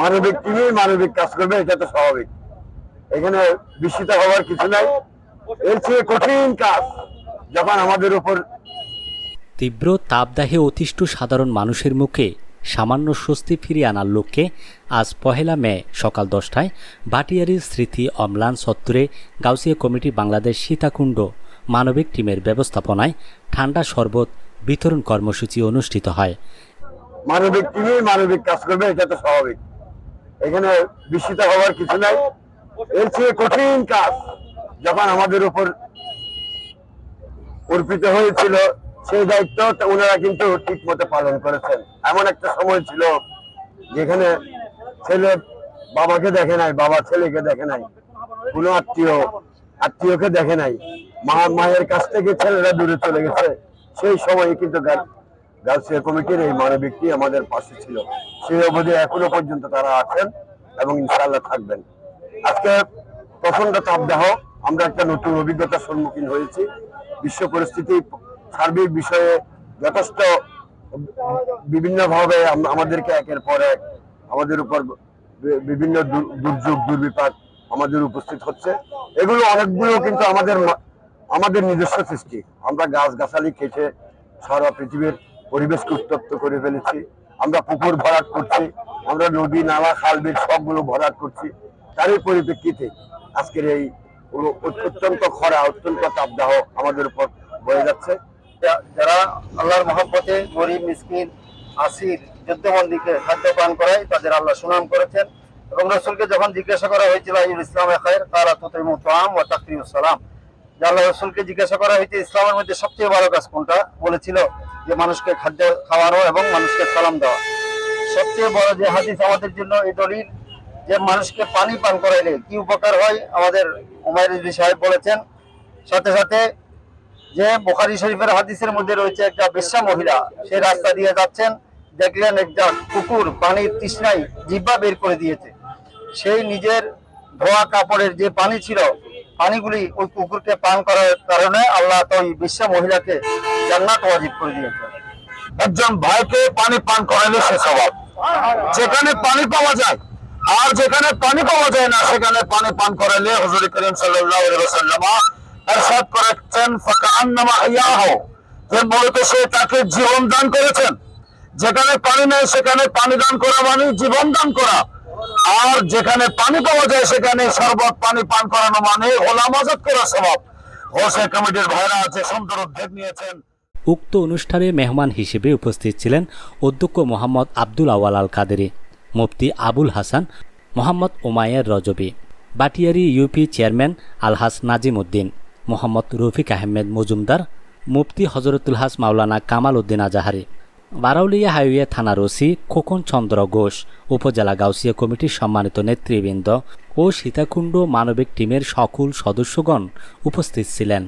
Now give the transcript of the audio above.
মানবিক টিমই মানবিক কাজ করবে এটা তো স্বাভাবিক। এখানে বিস্মিত হওয়ার কিছু নাই। এর চেয়ে কঠিন কাজ যখন আমাদের উপর তীব্র তাপদাহে অতিষ্ঠ সাধারণ মানুষের মুখে সামান্য স্বস্তি ফিরিয়ে আনার লক্ষ্যে আজ পহেলা মে সকাল দশটায় বাটিয়ারির স্মৃতি অম্লান সত্তরে গাউসিয়া কমিটি বাংলাদেশ সীতাকুণ্ড মানবিক টিমের ব্যবস্থাপনায় ঠান্ডা শরবত বিতরণ কর্মসূচি অনুষ্ঠিত হয়। মানবিক টিমই মানবিক কাজ করবে এটা তো স্বাভাবিক। এখানে বিস্মিত হওয়ার কিছু নাই। এর চেয়ে কঠিন কাজ যখন আমাদের উপর অর্পিত হয়েছিল, সেই দায়িত্ব ওনারা কিন্তু ঠিক মতো পালন করেছেন। এমন একটা সময় ছিল যেখানে ছেলে বাবাকে দেখে নাই, বাবা ছেলেকে দেখে নাই, কোনো আত্মীয়, আত্মীয়কে দেখে নাই। মা, মায়ের কাছ থেকে ছেলেরা দূরে চলে গেছে। সেই সময় কিন্তু গার্লসিয়া কমিটির এই মানবিকটি আমাদের পাশে ছিল। সেই অবধি এখনও পর্যন্ত তারা আছেন এবং ইনশাল্লাহ থাকবেন। আজকে প্রচণ্ড তাপদাহ, আমরা একটা নতুন অভিজ্ঞতার সম্মুখীন হয়েছি। বিশ্ব পরিস্থিতি সার্বিক বিষয়ে যথেষ্ট বিভিন্ন ভাবে আমাদেরকে একের পর এক আমাদের উপর বিভিন্ন দুর্যোগ, দুর্বিপাক আমাদের উপস্থিত হচ্ছে। এগুলো অনেকগুলো কিন্তু আমাদের আমাদের নিজস্ব সৃষ্টি। আমরা গাছ গাছালি কেটে সারা পৃথিবীর পরিবেশকে উত্তপ্ত করে ফেলেছি। আমরা পুকুর ভরাট করছি, আমরা নদী, নালা, খাল, বিল সবগুলো ভরাট করছি। তারই পরিপ্রেক্ষিতে আজকের এই অত্যন্ত খরা, অত্যন্ত তাপদাহ আমাদের উপর বয়ে যাচ্ছে। যারা আল্লাহর মহব্বতে গরিব, মিসকিন, আসির, যুদ্ধবন্দীকে খাদ্য পান করায়, তাদের আল্লাহ সুনাম করেছেন। এবং রসুলকে যখন জিজ্ঞাসা করা হয়েছিল আইউল ইসলাম খায়ের? তারা তুতরিমু তাম ও তাকরিম সালাম। আল্লাহ রসুলকে জিজ্ঞাসা করা হয়েছে, ইসলামের মধ্যে সবচেয়ে বড় কাজ কোনটা? বলেছিল যে মানুষকে খাদ্য খাওয়ানো এবং মানুষকে সালাম দেওয়া। সবচেয়ে বড় যে হাদিস আমাদের জন্য এই দলিল, যে মানুষকে পানি পান করাইলে কি উপকার হয়, আমাদের উমায় রিজভী সাহেব বলেছেন। সাথে সাথে যে বোখারি শরীফের হাদিসের মধ্যে রয়েছে একটা বেশ্যা মহিলা, সে রাস্তা দিয়ে যাচ্ছেন, দেখলেন একটা কুকুর পানির তৃষ্ণায় জিব্বা বের করে দিয়েছে। সেই নিজের ধোয়া কাপড়ের যে পানি ছিল, পানিগুলি ওই কুকুরকে পান করার কারণে আল্লাহ তো ওই বেশ্যা মহিলাকে জান্নাত ওয়াজিব করে দিয়েছেন। একজন ভাইকে পানি পান করালে সে স্বভাব। যেখানে পানি পাওয়া যায়, আর যেখানে পানি পাওয়া যায় না, সেখানে পানি পান করালে হজুর করিম সাল্লাহ এরশাদ করেছেন ফাকান্নামা ইয়াহ যে মূলত সে তাকে জীবন দান করেছেন। যেখানে পানি নেই, সেখানে পানি দান করা মানে জীবন দান করা। আর যেখানে পানি পাওয়া যায়, সেখানে শরবত পানি পান করানো মানে ওলামাজাত করা স্বভাব। হোসে কমিটির ভাইরা আছে সুন্দর উদ্যোগ নিয়েছেন উক্ত অনুষ্ঠানে মেহমান হিসেবে উপস্থিত ছিলেন অধ্যক্ষ মোহাম্মদ আব্দুল আওয়াল আল কাদেরি, মুফতি আবুল হাসান, মোহাম্মদ ওমায়ের রজবি, বাটিয়ারি ইউপি চেয়ারম্যান আলহাস নাজিম উদ্দিন মোহাম্মদ রফিক আহমেদ মজুমদার, মুফতি হজরতুল হাস মাওলানা কামাল উদ্দিন আজাহারি, বারাউলিয়া হাইওয়ে থানার ওসি খোকন চন্দ্র ঘোষ, উপজেলা গাউসিয়া কমিটির সম্মানিত নেতৃবৃন্দ ও সীতাকুণ্ড মানবিক টিমের সকল সদস্যগণ উপস্থিত ছিলেন।